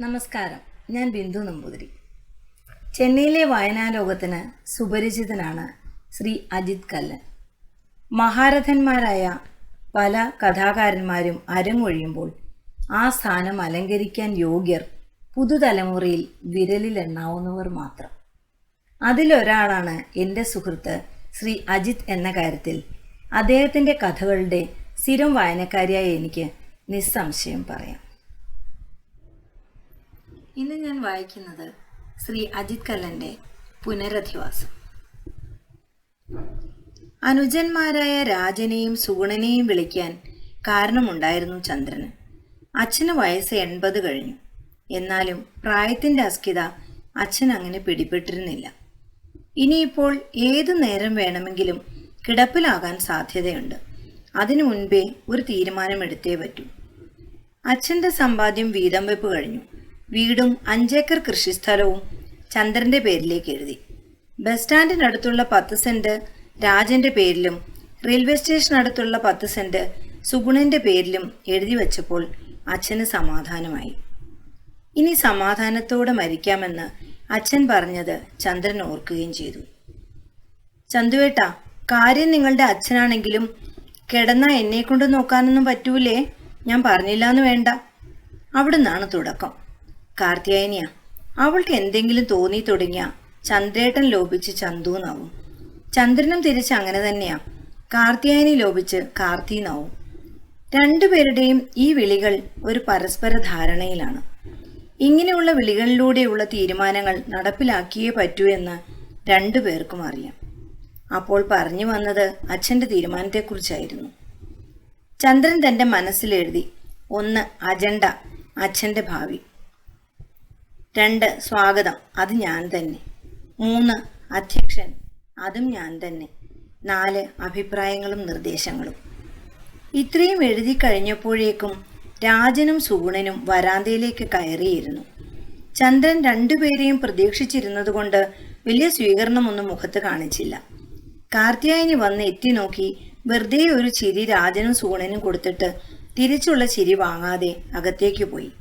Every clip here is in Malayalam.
നമസ്കാരം. ഞാൻ ബിന്ദു നമ്പൂതിരി. ചെന്നൈയിലെ വായനാലോകത്തിന് സുപരിചിതനാണ് ശ്രീ അജിത് കല്ലൻ. മഹാരഥന്മാരായ പല കഥാകാരന്മാരും അരങ്ങൊഴിയുമ്പോൾ ആ സ്ഥാനം അലങ്കരിക്കാൻ യോഗ്യർ പുതുതലമുറയിൽ വിരലിലെണ്ണാവുന്നവർ മാത്രം. അതിലൊരാളാണ് എന്റെ സുഹൃത്ത് ശ്രീ അജിത് എന്ന കാര്യത്തിൽ അദ്ദേഹത്തിന്റെ കഥകളുടെ സ്ഥിരം വായനക്കാരിയായ എനിക്ക് നിസ്സംശയം പറയാം. ഇന്ന് ഞാൻ വായിക്കുന്നത് ശ്രീ അജിത് കല്ലന്റെ പുനരധിവാസം. അനുജന്മാരായ രാജനെയും സുഗുണനെയും വിളിക്കാൻ കാരണമുണ്ടായിരുന്നു ചന്ദ്രന്. അച്ഛന് വയസ്സ് എൺപത് കഴിഞ്ഞു. എന്നാലും പ്രായത്തിന്റെ അസ്കിത അച്ഛൻ അങ്ങനെ പിടിപെട്ടിരുന്നില്ല. ഇനിയിപ്പോൾ ഏതു നേരം വേണമെങ്കിലും കിടപ്പിലാകാൻ സാധ്യതയുണ്ട്. അതിനു മുൻപേ ഒരു തീരുമാനമെടുത്തേ പറ്റൂ. അച്ഛന്റെ സമ്പാദ്യം വീതം വെപ്പ് കഴിഞ്ഞു. വീടും അഞ്ചേക്കർ കൃഷിസ്ഥലവും ചന്ദ്രന്റെ പേരിലേക്ക് എഴുതി. ബസ് സ്റ്റാൻഡിനടുത്തുള്ള പത്ത് സെന്റ് രാജന്റെ പേരിലും റെയിൽവേ സ്റ്റേഷനടുത്തുള്ള പത്ത് സെന്റ് സുഗുണന്റെ പേരിലും എഴുതി വച്ചപ്പോൾ അച്ഛന് സമാധാനമായി. ഇനി സമാധാനത്തോടെ മരിക്കാമെന്ന് അച്ഛൻ പറഞ്ഞത് ചന്ദ്രൻ ഓർക്കുകയും ചെയ്തു. ചന്തുവേട്ട കാര്യം നിങ്ങളുടെ അച്ഛനാണെങ്കിലും കിടന്ന എന്നെ കൊണ്ട് നോക്കാനൊന്നും പറ്റൂലേ? ഞാൻ പറഞ്ഞില്ലാന്ന് വേണ്ട. അവിടുന്നാണ് തുടക്കം. കാർത്തിയായനിയ അവൾക്ക് എന്തെങ്കിലും തോന്നി തുടങ്ങിയ ചന്ദ്രേട്ടൻ ലോപിച്ച് ചന്തുന്നാവും. ചന്ദ്രനും തിരിച്ച് അങ്ങനെ തന്നെയാ. കാർത്തിയായനി ലോപിച്ച് കാർത്തിന്നാവും രണ്ടുപേരുടെയും ഈ വിളികൾ ഒരു പരസ്പര ധാരണയിലാണ്. ഇങ്ങനെയുള്ള വിളികളിലൂടെയുള്ള തീരുമാനങ്ങൾ നടപ്പിലാക്കിയേ പറ്റൂ എന്ന് രണ്ടുപേർക്കും അറിയാം. അപ്പോൾ പറഞ്ഞു വന്നത് അച്ഛന്റെ തീരുമാനത്തെക്കുറിച്ചായിരുന്നു. ചന്ദ്രൻ തന്റെ മനസ്സിലെഴുതി ഒന്ന് അജണ്ട അച്ഛന്റെ ഭാവി. രണ്ട് സ്വാഗതം. അത് ഞാൻ തന്നെ. മൂന്ന് അധ്യക്ഷൻ. അതും ഞാൻ തന്നെ. നാല് അഭിപ്രായങ്ങളും നിർദ്ദേശങ്ങളും. ഇത്രയും എഴുതി കഴിഞ്ഞപ്പോഴേക്കും രാജനും സൂണനും വരാന്തയിലേക്ക് കയറിയിരുന്നു. ചന്ദ്രൻ രണ്ടുപേരെയും പ്രതീക്ഷിച്ചിരുന്നതുകൊണ്ട് വലിയ സ്വീകരണമൊന്നും മുഖത്ത് കാണിച്ചില്ല. കാർത്തിയായനി വന്ന് എത്തി നോക്കി വെറുതെ ഒരു ചിരി രാജനും സൂണനും കൊടുത്തിട്ട് തിരിച്ചുള്ള ചിരി വാങ്ങാതെ അകത്തേക്ക് പോയി.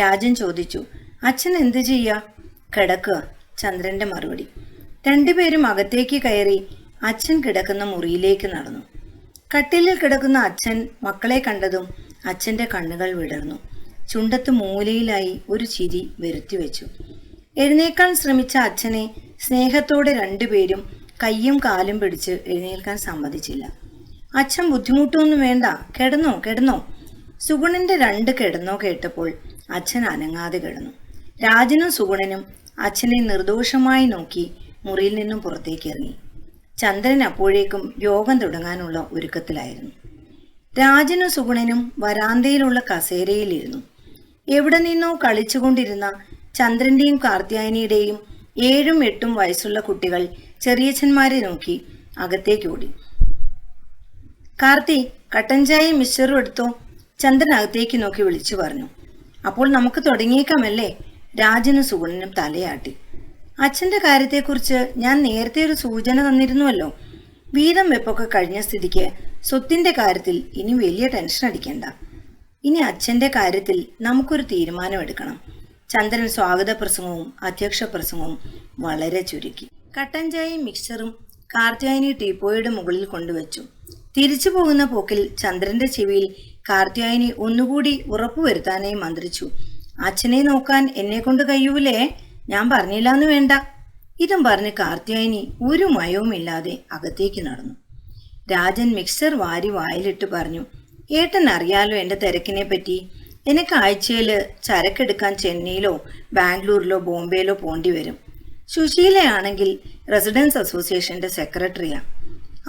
രാജൻ ചോദിച്ചു അച്ഛൻ എന്തു ചെയ്യാ? കിടക്കുക. ചന്ദ്രന്റെ മറുപടി. രണ്ടുപേരും അകത്തേക്ക് കയറി അച്ഛൻ കിടക്കുന്ന മുറിയിലേക്ക് നടന്നു. കട്ടിലിൽ കിടക്കുന്ന അച്ഛൻ മക്കളെ കണ്ടതും അച്ഛന്റെ കണ്ണുകൾ വിടർന്നു. ചുണ്ടത്ത് മൂലയിലായി ഒരു ചിരി വരുത്തി വെച്ചു. എഴുന്നേൽക്കാൻ ശ്രമിച്ച അച്ഛനെ സ്നേഹത്തോടെ രണ്ടുപേരും കയ്യും കാലും പിടിച്ച് എഴുന്നേൽക്കാൻ സമ്മതിച്ചില്ല. അച്ഛൻ ബുദ്ധിമുട്ടൊന്നും വേണ്ട. കിടന്നോ കിടന്നോ. സുഗുണന്റെ രണ്ട് കിടന്നോ കേട്ടപ്പോൾ അച്ഛൻ അനങ്ങാതെ കിടന്നു. രാജനും സുഗുണനും അച്ഛനെ നിർദോഷമായി നോക്കി മുറിയിൽ നിന്നും പുറത്തേക്ക് ഇറങ്ങി. ചന്ദ്രൻ അപ്പോഴേക്കും യോഗം തുടങ്ങാനുള്ള ഒരുക്കത്തിലായിരുന്നു. രാജനും സുഗുണനും വരാന്തയിലുള്ള കസേരയിലിരുന്നു. എവിടെ നിന്നോ കളിച്ചുകൊണ്ടിരുന്ന ചന്ദ്രന്റെയും കാർത്യായനിയുടെയും ഏഴും എട്ടും വയസ്സുള്ള കുട്ടികൾ ചെറിയച്ഛന്മാരെ നോക്കി അകത്തേക്ക് ഓടി. കാർത്തി കട്ടൻ ചായയും എടുത്തോ? ചന്ദ്രൻ അകത്തേക്ക് നോക്കി വിളിച്ചു പറഞ്ഞു. അപ്പോൾ നമുക്ക് തുടങ്ങിയേക്കാമല്ലേ? രാജനും സുഗുണനും തലയാട്ടി. അച്ഛന്റെ കാര്യത്തെക്കുറിച്ച് ഞാൻ നേരത്തെ ഒരു സൂചന തന്നിരുന്നുവല്ലോ. വീതം വെപ്പൊക്കെ കഴിഞ്ഞ സ്ഥിതിക്ക് സ്വത്തിന്റെ കാര്യത്തിൽ ഇനി വലിയ ടെൻഷൻ അടിക്കേണ്ട. ഇനി അച്ഛന്റെ കാര്യത്തിൽ നമുക്കൊരു തീരുമാനമെടുക്കണം. ചന്ദ്രൻ സ്വാഗത പ്രസംഗവും അധ്യക്ഷ പ്രസംഗവും വളരെ ചുരുക്കി. കട്ടൻ ചായയും മിക്സറും കാർത്തിയായനി ടീപ്പോയുടെ മുകളിൽ കൊണ്ടുവച്ചു. തിരിച്ചു പോകുന്ന പോക്കിൽ ചന്ദ്രന്റെ ചെവിയിൽ കാർത്തിയായനി ഒന്നുകൂടി ഉറപ്പുവരുത്താനായി മന്ത്രിച്ചു. അച്ഛനെ നോക്കാൻ എന്നെ കൊണ്ട് കഴിയൂലേ? ഞാൻ പറഞ്ഞില്ലാന്ന് വേണ്ട. ഇതും പറഞ്ഞ് കാർത്യായനി ഒരു മയവുമില്ലാതെ അകത്തേക്ക് നടന്നു. രാജൻ മിക്സർ വാരി വായിലിട്ട് പറഞ്ഞു ഏട്ടൻ അറിയാലോ എന്റെ തിരക്കിനെ പറ്റി? എനിക്ക് ആഴ്ചയിൽ ചരക്കെടുക്കാൻ ചെന്നൈയിലോ ബാംഗ്ലൂരിലോ ബോംബെയിലോ പോണ്ടി വരും. സുശീലയാണെങ്കിൽ റെസിഡൻസ് അസോസിയേഷന്റെ സെക്രട്ടറിയാ.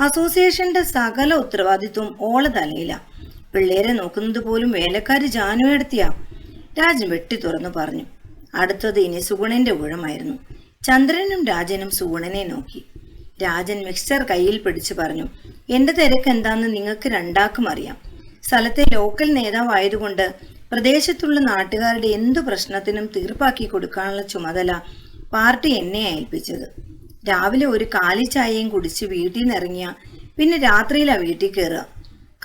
അസോസിയേഷന്റെ സകല ഉത്തരവാദിത്വം ഓള തലയില. പിള്ളേരെ നോക്കുന്നത് പോലും വേലക്കാരി ജാനു എടുത്തിയാ രാജൻ വെട്ടി തുറന്നു പറഞ്ഞു. അടുത്തത് ഇനി സുഗുണന്റെ ഊഴമായിരുന്നു. ചന്ദ്രനും രാജനും സുഗുണനെ നോക്കി. രാജൻ മിക്സർ കയ്യിൽ പിടിച്ചു പറഞ്ഞു. എന്റെ തിരക്ക് എന്താന്ന് നിങ്ങൾക്ക് രണ്ടാക്കും അറിയാം. സ്ഥലത്തെ ലോക്കൽ നേതാവായതുകൊണ്ട് പ്രദേശത്തുള്ള നാട്ടുകാരുടെ എന്തു പ്രശ്നത്തിനും തീർപ്പാക്കി കൊടുക്കാനുള്ള ചുമതല പാർട്ടി എന്നെ ഏൽപ്പിച്ചത്. രാവിലെ ഒരു കാലി ചായയും കുടിച്ച് വീട്ടിൽ നിന്ന് ഇറങ്ങിയ പിന്നെ രാത്രിയിലാ വീട്ടിൽ കയറുക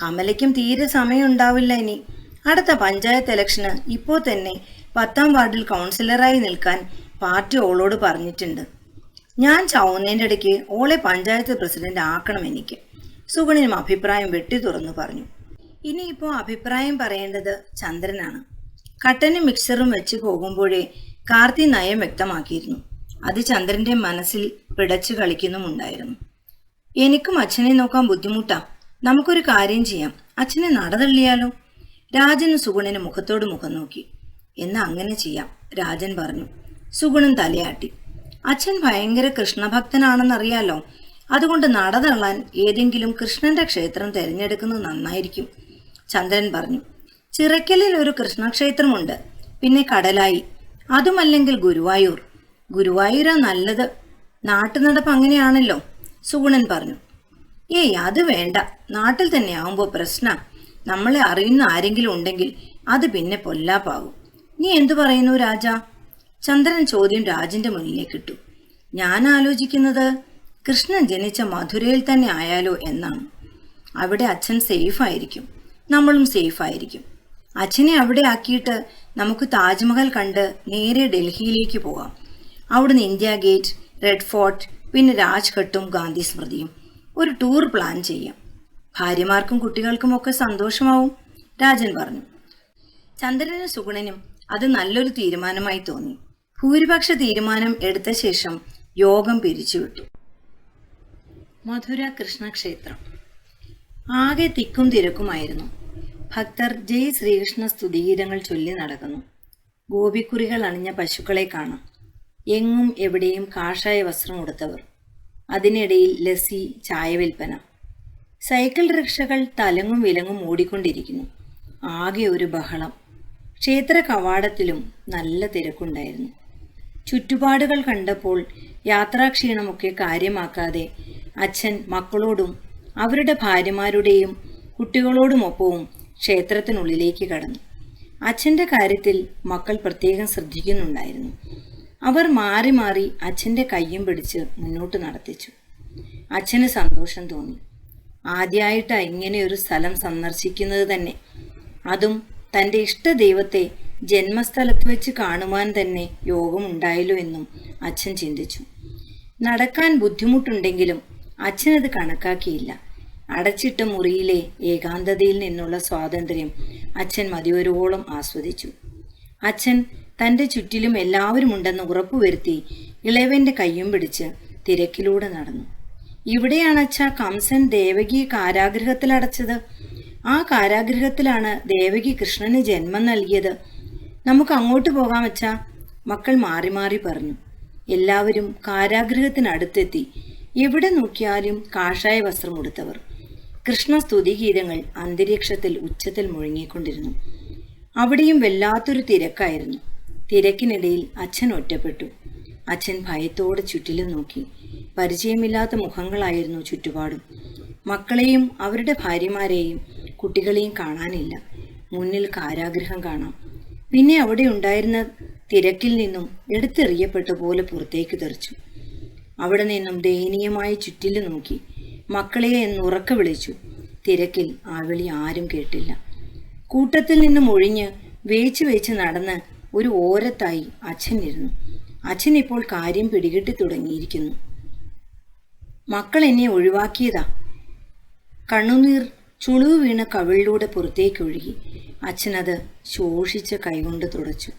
കമലയ്ക്കും തീരെ സമയം ഉണ്ടാവില്ല ഇനി. അടുത്ത പഞ്ചായത്ത് ഇലക്ഷന് ഇപ്പോൾ തന്നെ പത്താം വാർഡിൽ കൗൺസിലറായി നിൽക്കാൻ പാർട്ടി ഓളോട് പറഞ്ഞിട്ടുണ്ട്. ഞാൻ ചാവുന്നതിന്റെ ഇടയ്ക്ക് ഓളെ പഞ്ചായത്ത് പ്രസിഡന്റ് ആക്കണം എനിക്ക്. സുഗുണനും അഭിപ്രായം വെട്ടി തുറന്നു പറഞ്ഞു. ഇനിയിപ്പോൾ അഭിപ്രായം പറയേണ്ടത് ചന്ദ്രനാണ്. കട്ടനും മിക്സറും വെച്ച് പോകുമ്പോഴേ കാർത്തി നയം വ്യക്തമാക്കിയിരുന്നു. അത് ചന്ദ്രന്റെ മനസ്സിൽ പിടച്ചു കളിക്കുന്നുമുണ്ടായിരുന്നു. എനിക്കും അച്ഛനെ നോക്കാൻ ബുദ്ധിമുട്ടാ. നമുക്കൊരു കാര്യം ചെയ്യാം. അച്ഛനെ നടതള്ളിയാലോ? രാജന് സുഗുണനും മുഖത്തോട് മുഖം നോക്കി. എന്നാ അങ്ങനെ ചെയ്യാം രാജൻ പറഞ്ഞു. സുഗുണൻ തലയാട്ടി. അച്ഛൻ ഭയങ്കര കൃഷ്ണഭക്തനാണെന്നറിയാലോ. അതുകൊണ്ട് നടതള്ളാൻ ഏതെങ്കിലും കൃഷ്ണന്റെ ക്ഷേത്രം തിരഞ്ഞെടുക്കുന്നത് നന്നായിരിക്കും ചന്ദ്രൻ പറഞ്ഞു. ചിറക്കലിൽ ഒരു കൃഷ്ണക്ഷേത്രമുണ്ട്. പിന്നെ കടലായി. അതുമല്ലെങ്കിൽ ഗുരുവായൂർ. ഗുരുവായൂരാ നല്ലത്. നാട്ടുനടപ്പ് അങ്ങനെയാണല്ലോ സുഗുണൻ പറഞ്ഞു. ഏയ് അത് വേണ്ട. നാട്ടിൽ തന്നെ ആവുമ്പോ പ്രശ്ന. നമ്മളെ അറിയുന്ന ആരെങ്കിലും ഉണ്ടെങ്കിൽ അത് പിന്നെ പൊല്ലാപ്പാകും നീ എന്തു പറയുന്നു രാജ? ചന്ദ്രൻ ചോദ്യം രാജന്റെ മുന്നിലേക്ക് ഇട്ടു. ഞാൻ ആലോചിക്കുന്നത് കൃഷ്ണൻ ജനിച്ച മധുരയിൽ തന്നെ ആയാലോ എന്നാണ്. അവിടെ അച്ഛൻ സേഫ് ആയിരിക്കും. നമ്മളും സേഫ് ആയിരിക്കും. അച്ഛനെ അവിടെ ആക്കിയിട്ട് നമുക്ക് താജ്മഹൽ കണ്ട് നേരെ ഡൽഹിയിലേക്ക് പോകാം. അവിടുന്ന് ഇന്ത്യ ഗേറ്റ് റെഡ് ഫോർട്ട് പിന്നെ രാജ്ഘട്ടും ഗാന്ധി സ്മൃതിയും. ഒരു ടൂർ പ്ലാൻ ചെയ്യാം. ഭാര്യമാർക്കും കുട്ടികൾക്കും ഒക്കെ സന്തോഷമാവും രാജൻ പറഞ്ഞു. ചന്ദ്രനും സുഗുണനും അത് നല്ലൊരു തീരുമാനമായി തോന്നി. ഭൂരിപക്ഷ തീരുമാനം എടുത്ത ശേഷം യോഗം പിരിച്ചുവിട്ടു. മധുര കൃഷ്ണക്ഷേത്രം. ആകെ തിക്കും തിരക്കുമായിരുന്നു. ഭക്തർ ജയ് ശ്രീകൃഷ്ണ സ്തുതിഗീതങ്ങൾ ചൊല്ലി നടക്കുന്നു. ഗോപിക്കുറികൾ അണിഞ്ഞ പശുക്കളെ കാണാം. എങ്ങും എവിടെയും കാഷായ വസ്ത്രം ഉടുത്തവർ. അതിനിടയിൽ ലസ്സി ചായ വിൽപ്പന. സൈക്കിൾ റിക്ഷകൾ തലങ്ങും വിലങ്ങും ഓടിക്കൊണ്ടിരിക്കുന്നു. ആകെ ഒരു ബഹളം. ക്ഷേത്ര കവാടത്തിലും നല്ല തിരക്കുണ്ടായിരുന്നു. ചുറ്റുപാടുകൾ കണ്ടപ്പോൾ യാത്രാക്ഷീണമൊക്കെ കാര്യമാക്കാതെ അച്ഛൻ മക്കളോടും അവരുടെ ഭാര്യമാരുടെയും കുട്ടികളോടുമൊപ്പവും ക്ഷേത്രത്തിനുള്ളിലേക്ക് കടന്നു. അച്ഛന്റെ കാര്യത്തിൽ മക്കൾ പ്രത്യേകം ശ്രദ്ധിക്കുന്നുണ്ടായിരുന്നു. അവർ മാറി മാറി അച്ഛന്റെ കയ്യും പിടിച്ച് മുന്നോട്ട് നടത്തിച്ചു. അച്ഛന് സന്തോഷം തോന്നി. ആദ്യമായിട്ടാണ് ഇങ്ങനെ ഒരു സ്ഥലം സന്ദർശിക്കുന്നത് തന്നെ. അതും തന്റെ ഇഷ്ടദൈവത്തെ ജന്മസ്ഥലത്ത് വെച്ച് കാണുവാൻ തന്നെ യോഗമുണ്ടായല്ലോ എന്നും അച്ഛൻ ചിന്തിച്ചു. നടക്കാൻ ബുദ്ധിമുട്ടുണ്ടെങ്കിലും അച്ഛനത് കണക്കാക്കിയില്ല. അടച്ചിട്ട മുറിയിലെ ഏകാന്തതയിൽ നിന്നുള്ള സ്വാതന്ത്ര്യം അച്ഛൻ മതിവരോളം ആസ്വദിച്ചു. അച്ഛൻ തന്റെ ചുറ്റിലും എല്ലാവരും ഉണ്ടെന്ന് ഉറപ്പുവരുത്തി ഇളയവന്റെ കയ്യും പിടിച്ച് തിരക്കിലൂടെ നടന്നു. ഇവിടെയാണ് അച്ഛ കംസൻ ദേവകി കാരാഗ്രഹത്തിൽ അടച്ചത്. ആ കാരാഗ്രഹത്തിലാണ് ദേവകി കൃഷ്ണന് ജന്മം നൽകിയത്. നമുക്ക് അങ്ങോട്ട് പോകാം അച്ഛ മക്കൾ മാറി മാറി പറഞ്ഞു. എല്ലാവരും കാരാഗ്രഹത്തിനടുത്തെത്തി എവിടെ നോക്കിയാലും കാഷായ വസ്ത്രം ഉടുത്തവർ. കൃഷ്ണ സ്തുതിഗീതങ്ങൾ അന്തരീക്ഷത്തിൽ ഉച്ചത്തിൽ മുഴങ്ങിക്കൊണ്ടിരുന്നു. അവിടെയും വല്ലാത്തൊരു തിരക്കായിരുന്നു. തിരക്കിനിടയിൽ അച്ഛൻ ഒറ്റപ്പെട്ടു. അച്ഛൻ ഭയത്തോടെ ചുറ്റിലും നോക്കി. പരിചയമില്ലാത്ത മുഖങ്ങളായിരുന്നു ചുറ്റുപാടും. മക്കളെയും അവരുടെ ഭാര്യമാരെയും കുട്ടികളെയും കാണാനില്ല. മുന്നിൽ കാരാഗ്രഹം കാണാം. പിന്നെ അവിടെ ഉണ്ടായിരുന്ന തിരക്കിൽ നിന്നും എടുത്തെറിയപ്പെട്ട പോലെ പുറത്തേക്ക് തെറിച്ചു. അവിടെ നിന്നും ദയനീയമായി ചുറ്റിലും നോക്കി. മക്കളെ എന്ന് ഉറക്കെ വിളിച്ചു. തിരക്കിൽ ആ വിളി ആരും കേട്ടില്ല. കൂട്ടത്തിൽ നിന്നും ഒഴിഞ്ഞ് വേച്ച് വേച്ച് നടന്ന് ഒരു ഓരത്തായി അച്ഛൻ ഇരുന്നു. അച്ഛൻ ഇപ്പോൾ കാര്യം പിടികിട്ടി തുടങ്ങിയിരിക്കുന്നു. മക്കൾ എന്നെ ഒഴിവാക്കിയതാ. കണ്ണുനീർ ചുളിവ് വീണ കവിളിലൂടെ പുറത്തേക്കൊഴുകി അച്ഛനത് ശോഷിച്ച കൈകൊണ്ട് തുടച്ചു.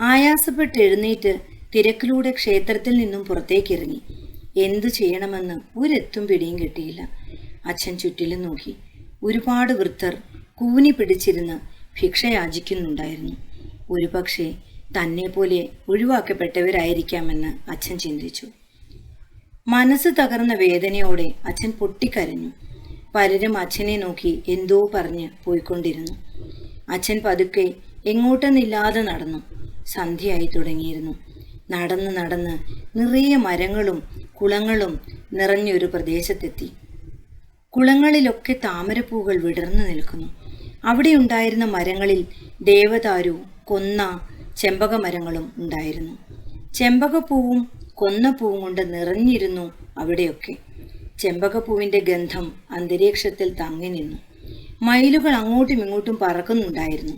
ആയാസപ്പെട്ട് എഴുന്നേറ്റ് തിരക്കിലൂടെ ക്ഷേത്രത്തിൽ നിന്നും പുറത്തേക്കിറങ്ങി എന്തു ചെയ്യണമെന്ന് ഒരെത്തും പിടിയും കിട്ടിയില്ല. അച്ഛൻ ചുറ്റിലും നോക്കി. ഒരുപാട് വൃദ്ധർ കൂനി പിടിച്ചിരുന്ന് ഭിക്ഷയാചിക്കുന്നുണ്ടായിരുന്നു. ഒരുപക്ഷെ തന്നെ പോലെ ഒഴിവാക്കപ്പെട്ടവരായിരിക്കാമെന്ന് അച്ഛൻ ചിന്തിച്ചു. മനസ്സ് തകർന്ന വേദനയോടെ അച്ഛൻ പൊട്ടിക്കരഞ്ഞു. പലരും അച്ഛനെ നോക്കി എന്തോ പറഞ്ഞ് പോയിക്കൊണ്ടിരുന്നു. അച്ഛൻ പതുക്കെ എങ്ങോട്ടെന്നില്ലാതെ നടന്നു. സന്ധ്യയായി തുടങ്ങിയിരുന്നു. നടന്ന് നടന്ന് നിറയെ മരങ്ങളും കുളങ്ങളും നിറഞ്ഞൊരു പ്രദേശത്തെത്തി. കുളങ്ങളിലൊക്കെ താമരപ്പൂകൾ വിടർന്നു നിൽക്കുന്നു. അവിടെയുണ്ടായിരുന്ന മരങ്ങളിൽ ദേവദാരു കൊന്ന ചെമ്പകമരങ്ങളും ഉണ്ടായിരുന്നു. ചെമ്പകപ്പൂവും കൊന്നപ്പൂവും കൊണ്ട് നിറഞ്ഞിരുന്നു അവിടെയൊക്കെ. ചെമ്പകപ്പൂവിന്റെ ഗന്ധം അന്തരീക്ഷത്തിൽ തങ്ങി നിന്നു. മയിലുകൾ അങ്ങോട്ടും ഇങ്ങോട്ടും പറക്കുന്നുണ്ടായിരുന്നു.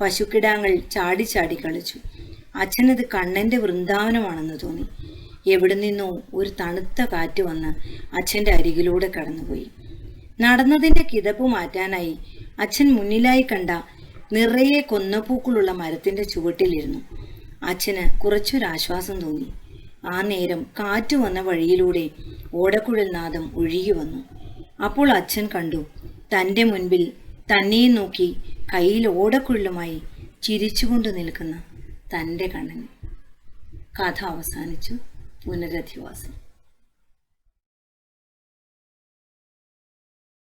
പശുക്കിടാങ്ങൾ ചാടി ചാടി കളിച്ചു. അച്ഛനത് കണ്ണന്റെ വൃന്ദാവനമാണെന്ന് തോന്നി. എവിടെ നിന്നോ ഒരു തണുത്ത കാറ്റ് വന്ന് അച്ഛന്റെ അരികിലൂടെ കടന്നുപോയി. നടന്നതിന്റെ കിതപ്പ് മാറ്റാനായി അച്ഛൻ മുന്നിലായി കണ്ട നിറയെ കൊന്നപ്പൂക്കളുള്ള മരത്തിന്റെ ചുവട്ടിലിരുന്നു. അച്ഛന് കുറച്ചൊരാശ്വാസം തോന്നി. ആ നേരം കാറ്റ് വന്ന വഴിയിലൂടെ ഓടക്കുഴൽ നാദം ഒഴുകി വന്നു. അപ്പോൾ അച്ഛൻ കണ്ടു തന്റെ മുൻപിൽ തന്നെയും നോക്കി കയ്യിൽ ഓടക്കുഴലുമായി ചിരിച്ചുകൊണ്ട് നിൽക്കുന്ന തന്റെ കണ്ണൻ. കഥ അവസാനിച്ചു. പുനരധിവാസം.